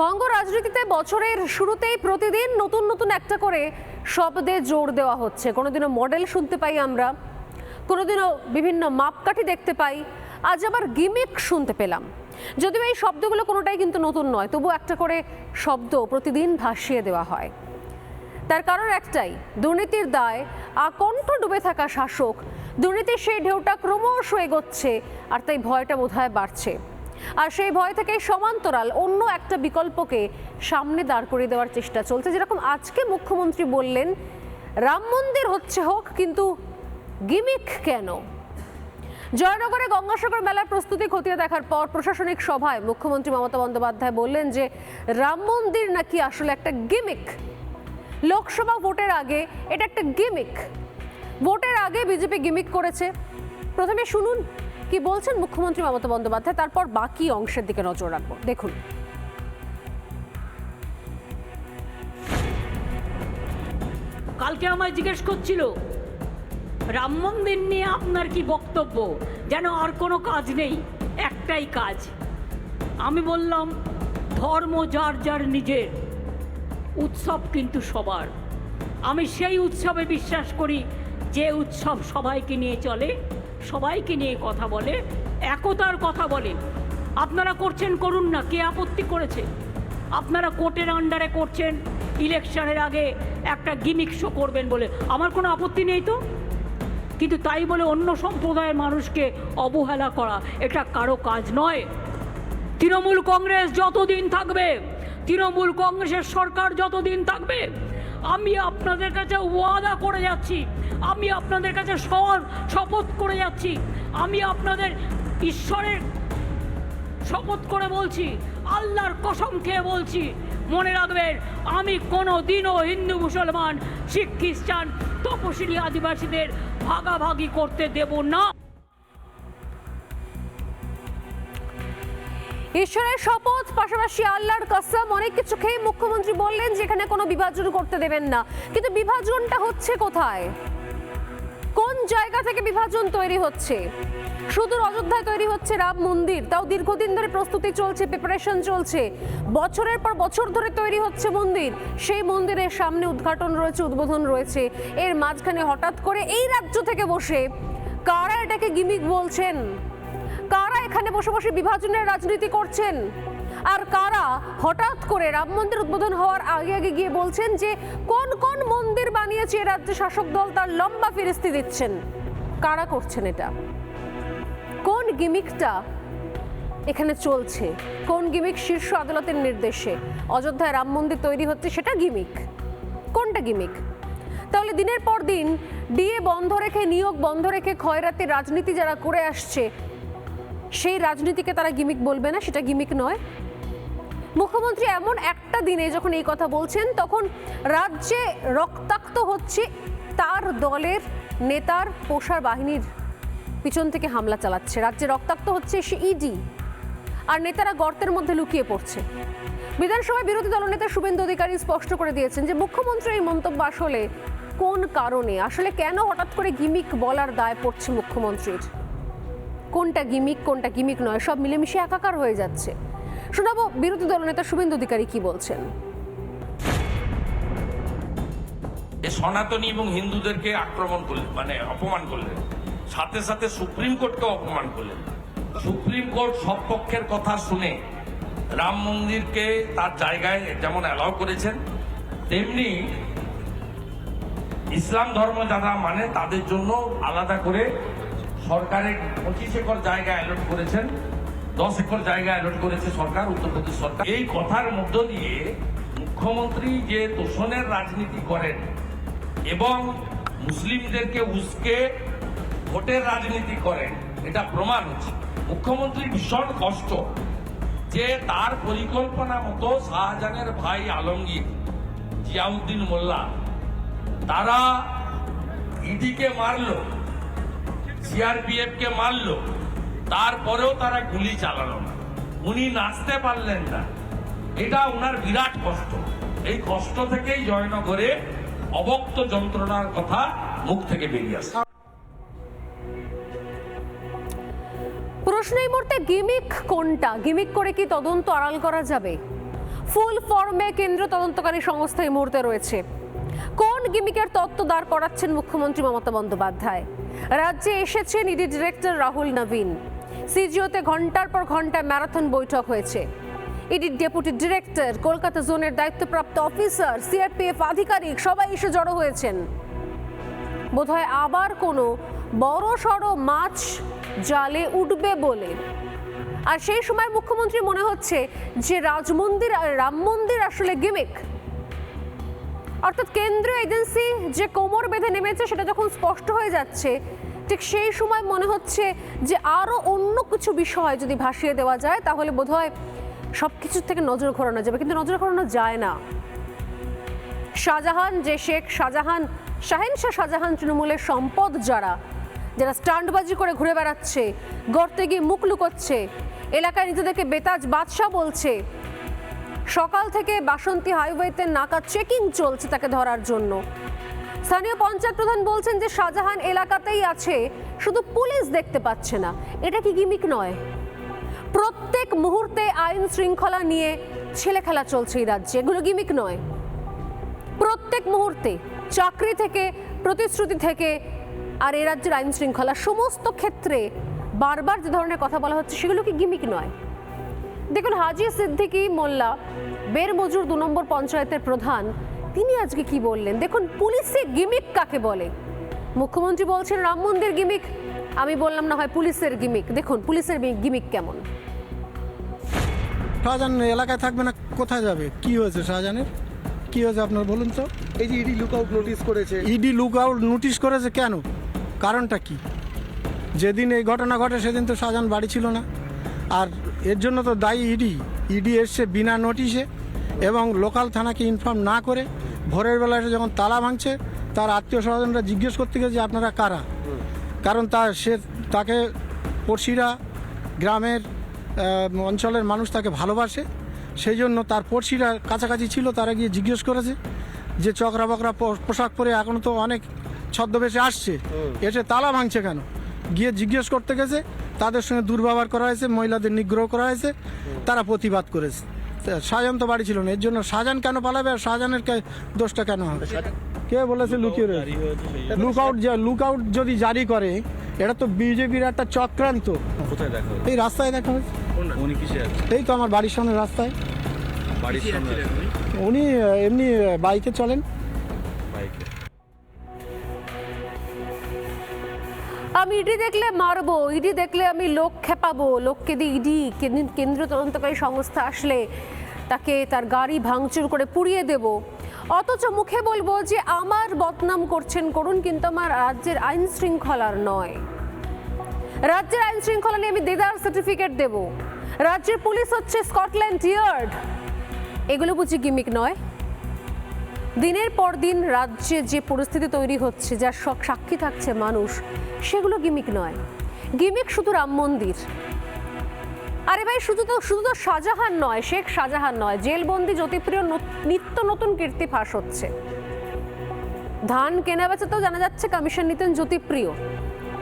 বঙ্গ রাজনীতিতে বছরের শুরুতেই প্রতিদিন নতুন নতুন একটা করে শব্দে জোর দেওয়া হচ্ছে। কোনোদিনও মডেল শুনতে পাই আমরা, কোনোদিনও বিভিন্ন মাপকাঠি দেখতে পাই। আজ আবার গিমিক শুনতে পেলাম। যদিও এই শব্দগুলো কোনোটাই কিন্তু নতুন নয়, তবু একটা করে শব্দ প্রতিদিন ভাসিয়ে দেওয়া হয়। তার কারণ একটাই, দুর্নীতির দায়, আকণ্ঠ ডুবে থাকা শাসক। দুর্নীতির সেই ঢেউটা ক্রমশ এগোচ্ছে, আর তাই ভয়টা বোধহয় বাড়ছে। আর সেই ভয় থেকে সমান্তরাল অন্য একটা বিকল্পকে সামনে দাঁড় করিয়ে দেওয়ার চেষ্টা চলছে। যেরকম আজকে মুখ্যমন্ত্রী বললেন, রাম মন্দির হচ্ছে হোক, কিন্তু গিমিক কেন? জয়নগরে গঙ্গাসাগর মেলার প্রস্তুতি খতিয়ে দেখার পর প্রশাসনিক সভায় মুখ্যমন্ত্রী মমতা বন্দ্যোপাধ্যায় বললেন যে, রাম মন্দির নাকি আসলে একটা গিমিক? লোকসভা ভোটের আগে এটা একটা গিমিক। ভোটের আগে বিজেপি গিমিক করেছে। প্রথমে শুনুন কি বলছেন মুখ্যমন্ত্রী মমতা বন্দ্যোপাধ্যায়? তারপর বাকি অংশের দিকে নজর রাখব। দেখুন। কালকে আমায় জিজ্ঞেস করছিল, রাম মন্দির নিয়ে আপনার কি বক্তব্য? যেন আর কোনো কাজ নেই, একটাই কাজ। আমি বললাম, ধর্ম যার যার নিজের, উৎসব কিন্তু সবার। আমি সেই উৎসবে বিশ্বাস করি, যে উৎসব সবাইকে নিয়ে চলে সবাইকে নিয়ে কথা বলে, একতার কথা বলে। আপনারা করছেন করুন না, কে আপত্তি করেছে? আপনারা কোর্টের আন্ডারে করছেন, ইলেকশনের আগে একটা গিমিক শো করবেন বলে। আমার কোনো আপত্তি নেই তো? কিন্তু তাই বলে অন্য সম্প্রদায়ের মানুষকে অবহেলা করা, এটা কারও কাজ নয়। তৃণমূল কংগ্রেস যতদিন থাকবে, তৃণমূল কংগ্রেসের সরকার যতদিন থাকবে আমি আপনাদের কাছে ওয়াদা করে যাচ্ছি। আমি আপনাদের কাছে শপথ করে যাচ্ছি। আমি আপনাদের ঈশ্বরের শপথ করে বলছি, আল্লাহর কসম খেয়ে বলছি, মনে রাখবেন, আমি কোনো দিনও হিন্দু, মুসলমান, শিখ, খ্রিস্টান, তপশিলি, আদিবাসীদের ভাগাভাগি করতে দেব না। ঈশ্বরের শপথ, পাশাপাশি আল্লাহর কসম, অনেক কিছু খেয়ে মুখ্যমন্ত্রী বললেন যেখানে কোনো বিভাজন করতে দেবেন না। কিন্তু বিভাজনটা হচ্ছে কোথায়? কোন জায়গা থেকে বিভাজন তৈরি হচ্ছে? সুদূর অযোধ্যায় তৈরি হচ্ছে রাম মন্দির, তাও দীর্ঘদিন ধরে প্রস্তুতি চলছে প্রিপারেশন চলছে। বছরের পর বছর ধরে তৈরি হচ্ছে মন্দির, সেই মন্দিরের সামনে উদ্ঘাটন রয়েছে, উদ্বোধন রয়েছে। এর মাঝখানে হঠাৎ করে এই রাজ্য থেকে বসে কারা এটাকে গিমিক বলছেন? কারা এখানে বসে বসে বিভাজনের রাজনীতি করছেন? আর কারা হঠাৎ করে রাম মন্দির উদ্বোধন হওয়ার আগে আগে গিয়ে বলছেন যে কোন কোন মন্দির বানিয়েছে রাজ্যে শাসক দল তার লম্বা ফিরিস্তি দিচ্ছেন? কারা করছেন এটা? কোন গিমিকটা এখানে চলছে? কোন গিমিক শীর্ষ আদালতের নির্দেশে? অযোধ্যায় রাম মন্দির তৈরি হচ্ছে সেটা গিমিক। কোনটা গিমিক? তাহলে দিনের পর দিন ডিএ বন্ধ রেখে, নিয়োগ বন্ধ রেখে ক্ষয়রাতির রাজনীতি যারা করে আসছে সেই রাজনীতিকে তারা গিমিক বলবে না, সেটা গিমিক নয়। মুখ্যমন্ত্রী এমন একটা দিনে যখন এই কথা বলছেন, তখন রাজ্যে রক্তাক্ত হচ্ছে তার দলের নেতার পোষার বাহিনীর পিছন থেকে হামলা চালাচ্ছে। রাজ্যে রক্তাক্ত হচ্ছে সে ইডি, আর নেতারা গর্তের মধ্যে লুকিয়ে পড়ছে। বিধানসভায় বিরোধী দলনেতা শুভেন্দু অধিকারী স্পষ্ট করে দিয়েছেন যে, মুখ্যমন্ত্রীর এই মন্তব্য আসলে কোন কারণে? আসলে কেন হঠাৎ করে গিমিক বলার দায় পড়ছে মুখ্যমন্ত্রীর? কোনটা গিমিক কোনটা গিমিক নয়, সব মিলেমিশে একাকার হয়ে যাচ্ছে। শোনাবো বিরোধী দলনেতা শুভেন্দু অধিকারী কি বলছেন। সনাতনী এবং হিন্দুদেরকে আক্রমণ করলেন মানে অপমান করলেন। সাথে সাথে সুপ্রিম কোর্টকে অপমান করলেন। সুপ্রিম কোর্ট সব পক্ষের কথা শুনে রাম মন্দিরকে তার জায়গায় যেমন অ্যালাউ করেছেন, তেমনি ইসলাম ধর্ম যারা মানে তাদের জন্য আলাদা করে সরকারের পঁচিশ একর জায়গা অ্যালট করেছেন, দশ একর জায়গা অ্যালট করেছে সরকার, উত্তরপ্রদেশ সরকার। এই কথার মধ্য দিয়ে মুখ্যমন্ত্রী যে তোষণের রাজনীতি করেন এবং মুসলিমদেরকে উস্কে ভোটের রাজনীতি করেন, এটা প্রমাণ হচ্ছে। মুখ্যমন্ত্রী ভীষণ কষ্ট যে তার পরিকল্পনা মতো শাহজাহানের ভাই আলমগীর, জিয়াউদ্দিন মোল্লা, তারা ইডিকে মারলো। সিআরপিএফ কে মারলো, তারপরেও তারা গুলি চালালো না। উনি নাচতে পারলেন না। এটা ওনার বিরাট কষ্ট। এই কষ্ট থেকেই জয়নগরে অবক্ত যন্ত্রণার কথা মুখ থেকে বেরিয়ে আসে। প্রশ্ন এই মুহূর্তে, গিমিক কোনটা? গিমিক করে কি তদন্ত আড়াল করা যাবে? ফুল ফর্মে কেন্দ্র তদন্তকারী সংস্থা এই মুহূর্তে রয়েছে। কোন গিমিকের তত্ত্ব দাঁড় করাচ্ছেন মুখ্যমন্ত্রী মমতা বন্দ্যোপাধ্যায়? রাজ্যে এসেছেন ইডি ডিরেক্টর রাহুল নবীন। সিজিওতে ঘণ্টার পর ঘণ্টা ম্যারাথন বৈঠক হয়েছে। ইডির ডেপুটি ডিরেক্টর, কলকাতা জোনের দায়িত্বপ্রাপ্ত অফিসার, সিআরপিএফ আধিকারিক সবাই এসে জড়ো হয়েছেন। বোধহয় আবার কোনো বড় সড়ো মাছ জালে উঠবে বলে। আর সেই সময় মুখ্যমন্ত্রী মনে হচ্ছে যে রাজমন্দির আর রাম মন্দির আসলে গিমিক। অর্থাৎ কেন্দ্রীয় এজেন্সি যে কোমর বেঁধে নেমেছে সেটা যখন স্পষ্ট হয়ে যাচ্ছে, ঠিক সেই সময় মনে হচ্ছে যে আরও অন্য কিছু বিষয় যদি ভাসিয়ে দেওয়া যায়, তাহলে বোধহয় সব কিছুর থেকে নজর ঘোরানো যাবে। কিন্তু নজর ঘোরানো যায় না। শাহজাহান যে শেখ শাহজাহান, শাহেনশাহ শাহজাহান তৃণমূলের সম্পদ যারা যারা স্টান্টবাজি করে ঘুরে বেড়াচ্ছে, গর্তে গিয়ে মুখ লুকোচ্ছে, এলাকায় নিজেদেরকে বেতাজ বাদশাহ বলছে সকাল থেকে বাসন্তী হাইওয়েতে নাকা চেকিং চলছে তাকে ধরার জন্য। স্থানীয় পঞ্চায়েত প্রধান বলছেন যে শাহজাহান এলাকাতেই আছে, শুধু পুলিশ দেখতে পাচ্ছে না। এটা কি গিমিক নয়? প্রত্যেক মুহূর্তে আইন শৃঙ্খলা নিয়ে ছেলে খেলা চলছে এই রাজ্যে। এগুলো গিমিক নয়। প্রত্যেক মুহূর্তে চাকরি থেকে, প্রতিশ্রুতি থেকে আর এ রাজ্যের আইন শৃঙ্খলা সমস্ত ক্ষেত্রে বারবার যে ধরনের কথা বলা হচ্ছে, সেগুলো কি গিমিক নয়? দেখুন হাজি সিদ্দিকি মোল্লা বের মজুর দু নম্বর পঞ্চায়েতের প্রধান তিনি আজকে কি বললেন? দেখুন পুলিশে গিমিক কাকে বলে? মুখ্যমন্ত্রী বলছেন রাম মন্দির গিমিক। আমি বললাম না হয় পুলিশের গিমিক। দেখুন পুলিশের গিমিক কেমন? শাহজাহান এলাকায় থাকবে না কোথায় যাবে? কি হয়েছে শাহজাহানের? কি হয়েছে আপনার বলুন তো? এই যে ইডি লুক আউট নোটিস করেছে। ইডি লুক আউট নোটিশ করেছে কেন? কারণটা কি? যেদিন এই ঘটনা ঘটে সেদিন তো শাহজাহান বাড়ি ছিল না। আর এর জন্য তো দায়ী ইডি। ইডি এসছে বিনা নোটিশে এবং লোকাল থানাকে ইনফর্ম না করে ভোরের বেলা এসে যখন তালা ভাঙছে তার আত্মীয় স্বজনরা জিজ্ঞেস করতে গেছে যে আপনারা কারা? কারণ তা সে তাকে পড়শিরা গ্রামের অঞ্চলের মানুষ তাকে ভালোবাসে। সেই জন্য তার পড়শিরা কাছাকাছি ছিল তারা গিয়ে জিজ্ঞেস করেছে যে চকরা বকরা পোশাক পরে এখন তো অনেক ছদ্মবেশে আসছে। এসে তালা ভাঙছে কেন? গিয়ে জিজ্ঞেস করতে গেছে তাদের সঙ্গে দুর্ব্যবহার করা হয়েছে মহিলাদের নিগ্রহ করা হয়েছে তারা প্রতিবাদ করেছে। তা শাহজাহান তো বাড়ি ছিল না এর জন্য শাহজাহান কেন পালাবে আর শাহজাহানের দোষটা কেন হবে? কে বলেছে লুকিয়ে রয়েছে? লুক আউট লুক আউট যদি জারি করে এটা তো বিজেপির একটা চক্রান্ত। কোথায় দেখা হচ্ছে? এই রাস্তায় দেখা হয়েছে। এই তো আমার বাড়ির সামনে রাস্তায়। বাড়ির সামনে আছে উনি এমনি বাইকে চলেন। আমি ইডি দেখলে মারবো, ইডি দেখলে আমি লোক খেপাবো, লোককে দিয়ে ইডি কেন্দ্রীয় তদন্তকারী সংস্থা আসলে তাকে তার গাড়ি ভাঙচুর করে পুড়িয়ে দেব। অথচ মুখে বলব যে আমার বদনাম করছেন করুন, কিন্তু আমার রাজ্যের আইন শৃঙ্খলার নয়। রাজ্যের আইন শৃঙ্খলা নিয়ে আমি দেদার সার্টিফিকেট দেব। রাজ্যের পুলিশ হচ্ছে স্কটল্যান্ড ইয়ার্ড এগুলো বুঝি গিমিক নয়? দিনের পর দিন রাজ্যে যে পরিস্থিতি তৈরি হচ্ছে, যার সব সাক্ষী থাকছে মানুষ, সেগুলো গিমিক নয়। গিমিক শুধু রাম মন্দির। আরে ভাই, শুধু তো শুধু তো শাহজাহান নয়, শেখ শাহজাহান নয়, জেলবন্দি জ্যোতিপ্রিয় নিত্য নতুন কীর্তি ফাঁস হচ্ছে। ধান কেনা বেচাতেও জানা যাচ্ছে কমিশন নিতেন জ্যোতিপ্রিয়।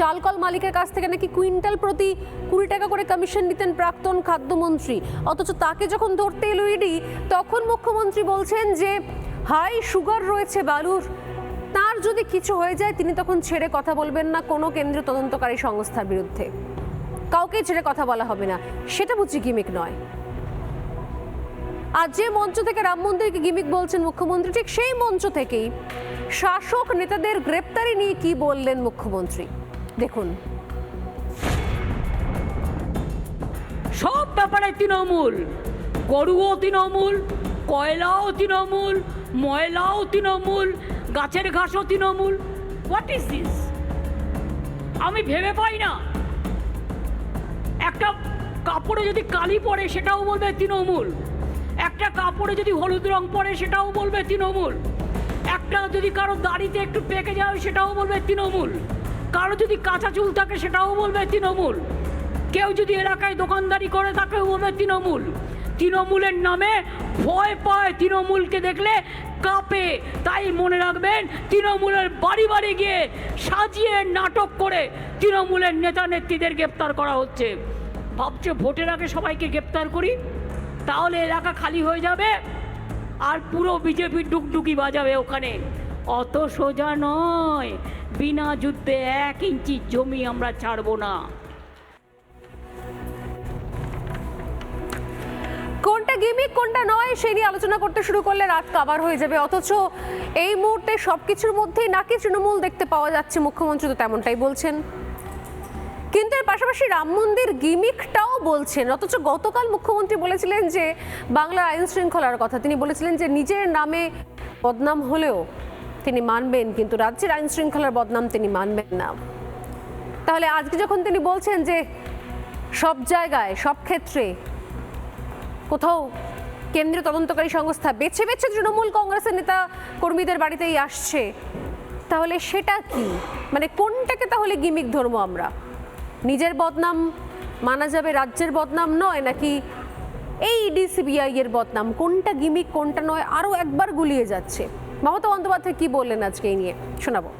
চালকল মালিকের কাছ থেকে নাকি কুইন্টাল প্রতি কুড়ি টাকা করে কমিশন নিতেন প্রাক্তন খাদ্যমন্ত্রী। অথচ তাকে যখন ধরতে এলো ইডি, তখন মুখ্যমন্ত্রী বলছেন যে হাই, সুগার রয়েছে বালুর। তার যদি কিছু হয়ে যায়, তিনি তখন ছেড়ে কথা বলবেন না কোনো কেন্দ্রীয় তদন্তকারী সংস্থার বিরুদ্ধে। কাউকে ছেড়ে কথা বলা হবে না। সেটা বুঝি গিমিক নয়। আর যে মঞ্চ থেকে রাম মন্দিরকে গিমিক বলছেন মুখ্যমন্ত্রী, ঠিক সেই মঞ্চ থেকেই শাসক নেতাদের গ্রেপ্তারি নিয়ে কি বললেন মুখ্যমন্ত্রী? দেখুন। সব ব্যাপারে তৃণমূল গরুও তৃণমূল কয়লাও তৃণমূল, ময়লাও তৃণমূল, গাছের ঘাসও তৃণমূল। হোয়াট ইজ দিস আমি ভেবে পাই না। একটা কাপড়ে যদি কালি পরে সেটাও বলবে তৃণমূল। একটা কাপড়ে যদি হলুদ রং পরে সেটাও বলবে তৃণমূল। একটা যদি কারও দাড়িতে একটু পেকে যায়, সেটাও বলবে তৃণমূল। কারও যদি কাঁচা চুল থাকে, সেটাও বলবে তৃণমূল। কেউ যদি এলাকায় দোকানদারি করে, তাকেও বলবে তৃণমূল। তৃণমূলের নামে ভয় পায় তৃণমূলকে দেখলে, কাঁপে। তাই মনে রাখবেন, তৃণমূলের বাড়ি বাড়ি গিয়ে সাজিয়ে নাটক করে তৃণমূলের নেতা নেত্রীদের গ্রেপ্তার করা হচ্ছে। ভাবছে ভোটের আগে সবাইকে গ্রেপ্তার করি, তাহলে এলাকা খালি হয়ে যাবে আর পুরো বিজেপি ডুকডুকি বাজাবে ওখানে। অত সোজা নয়, বিনা যুদ্ধে এক ইঞ্চি জমি আমরা ছাড়বো না। গিমিক কোনটা নয় সেই নিয়ে আলোচনা করতে শুরু করলে রাত কাবার হয়ে যাবে। অথচ এই মুহূর্তে সবকিছুর মধ্যেই নাকি তৃণমূল দেখতে পাওয়া যাচ্ছে, মুখ্যমন্ত্রী তো তেমনটাই বলছেন। কিন্তু এর পাশাপাশি রাম মন্দির গিমিকটাও বলছেন। অথচ গতকাল মুখ্যমন্ত্রী বলেছিলেন যে, বাংলার আইন শৃঙ্খলার কথা। তিনি বলেছিলেন যে, নিজের নামে বদনাম হলেও তিনি মানবেন, কিন্তু রাজ্যের আইন শৃঙ্খলার বদনাম তিনি মানবেন না। তাহলে আজকে যখন তিনি বলছেন যে, সব জায়গায়, সব ক্ষেত্রে কোথাও কেন্দ্রীয় তদন্তকারী সংস্থা বেছে বেছে তৃণমূল কংগ্রেসের নেতা কর্মীদের বাড়িতেই আসছে। তাহলে সেটা কি? মানে কোনটাকে তাহলে গিমিক ধরবো আমরা? নিজের বদনাম মানা যাবে রাজ্যের বদনাম নয় নাকি এই ডিসিবিআই এর বদনাম? কোনটা গিমিক, কোনটা নয়? আরও একবার গুলিয়ে যাচ্ছে। মমতা বন্দ্যোপাধ্যায় কি বললেন আজকে এই নিয়ে? শোনাবো।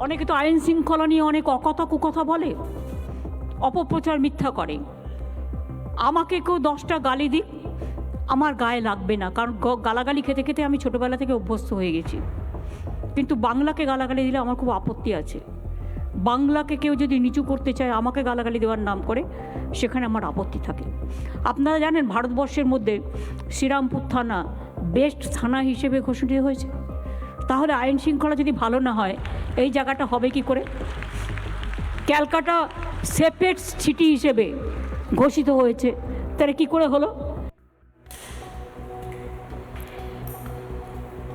অনেকে তো আইন শৃঙ্খলা নিয়ে অনেক অকথা কুকথা বলে। অপপ্রচার মিথ্যা করে। আমাকে কেউ দশটা গালি দিক, আমার গায়ে লাগবে না, কারণ গালাগালি খেতে খেতে আমি ছোটোবেলা থেকে অভ্যস্ত হয়ে গেছি। কিন্তু বাংলাকে গালাগালি দিলে আমার খুব আপত্তি আছে। বাংলাকে কেউ যদি নিচু করতে চায়, আমাকে গালাগালি দেওয়ার নাম করে, সেখানে আমার আপত্তি থাকে। আপনারা জানেন, ভারতবর্ষের মধ্যে শ্রীরামপুর থানা বেস্ট থানা হিসেবে ঘোষিত হয়েছে। তাহলে আইন শৃঙ্খলা যদি ভালো না হয়, এই জায়গাটা হবে কি করে? ক্যালকাটা সেপারেট সিটি হিসেবে ঘোষিত হয়েছে। তাহলে কি করে হলো?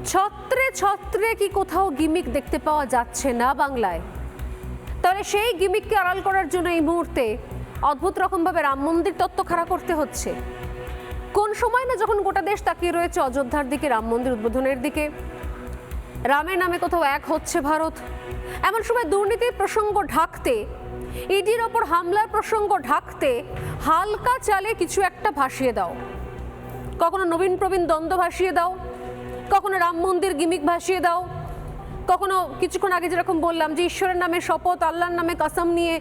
ছত্রে ছত্রে কি কোথাও গিমিক দেখতে পাওয়া যাচ্ছে না বাংলায়। তাহলে সেই গিমিককে আড়াল করার জন্য এই মুহূর্তে অদ্ভুত রকমভাবে রাম মন্দির তত্ত্ব খাড়া করতে হচ্ছে। কোন সময় না যখন গোটা দেশ তাকিয়ে রয়েছে অযোধ্যার দিকে, রাম মন্দির উদ্বোধনের দিকে। রামের নামে কোথাও এক হচ্ছে ভারত। এমন সময় দুর্নীতির প্রসঙ্গ ঢাকতে, ইডির ওপর হামলার প্রসঙ্গ ঢাকতে হালকা চালে কিছু একটা ভাসিয়ে দাও। কখনো নবীন প্রবীণ দ্বন্দ্ব ভাসিয়ে দাও, কখনো রাম মন্দির গিমিক ভাসিয়ে দাও, কখনো কিছুক্ষণ আগে যেরকম বললাম যে ঈশ্বরের নামে শপথ, আল্লাহর নামে কসম নিয়ে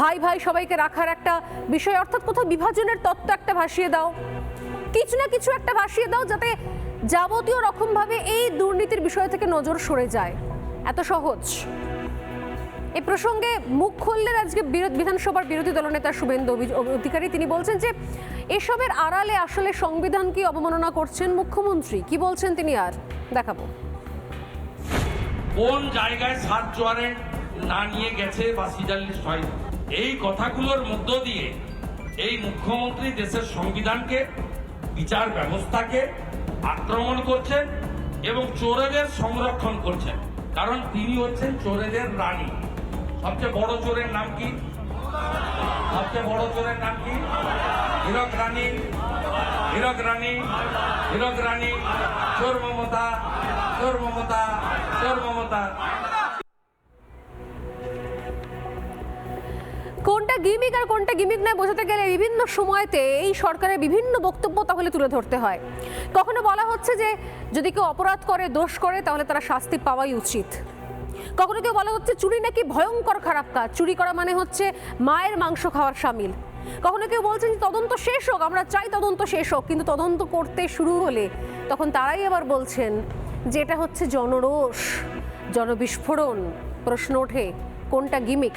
ভাই ভাই সবাইকে রাখার একটা বিষয়, অর্থাৎ কোথাও বিভাজনের তত্ত্ব একটা ভাসিয়ে দাও। কিছু না কিছু একটা ভাসিয়ে দাও যাতে যাবতীয় রকমভাবে এই দুর্নীতির বিষয় থেকে নজর সরে যায়। এত সহজ? এ প্রসঙ্গে মুখ খুললেন আজকে বিধানসভার বিরোধী দলনেতা শুভেন্দু অধিকারী। তিনি বলছেন যে, এসবের আড়ালে আসলে সংবিধানকে অবমাননা করছেন মুখ্যমন্ত্রী? কি বলছেন তিনি আর? দেখাবো। কোন জায়গায় সাত জোয়ারে না নিয়ে গেছে বা সিজার লিস্ট হয়নি? এই কথাগুলোর মধ্য দিয়ে এই মুখ্যমন্ত্রী দেশের সংবিধানকে, বিচার ব্যবস্থাকে আক্রমণ করছেন এবং চোরেদের সংরক্ষণ করছেন। কারণ তিনি হচ্ছেন চোরেদের রানী। সবচেয়ে বড় চোরের নাম কি? সবচেয়ে বড় চোরের নাম কি? হীরক রানী। হীরক রানী। হীরক রানী। চোর মমতা। চোর মমতা। চোর মমতা। গিমিক আর কোনটা গিমিক নয় বোঝাতে গেলে বিভিন্ন সময়তে এই সরকারের বিভিন্ন বক্তব্য তাহলে তুলে ধরতে হয়। কখনো বলা হচ্ছে যে যদি কেউ অপরাধ করে, দোষ করে, তাহলে তারা শাস্তি পাওয়াই উচিত। কখনো কেউ বলা হচ্ছে চুরি নাকি ভয়ঙ্কর খারাপ কাজ, চুরি করা মানে হচ্ছে মায়ের মাংস খাওয়ার সামিল। কখনো কেউ বলছেন যে তদন্ত শেষ হোক, আমরা চাই তদন্ত শেষ হোক, কিন্তু তদন্ত করতে শুরু হলে তখন তারাই আবার বলছেন যে এটা হচ্ছে জনরোষ, জনবিস্ফোরণ। প্রশ্ন ওঠে, কোনটা গিমিক?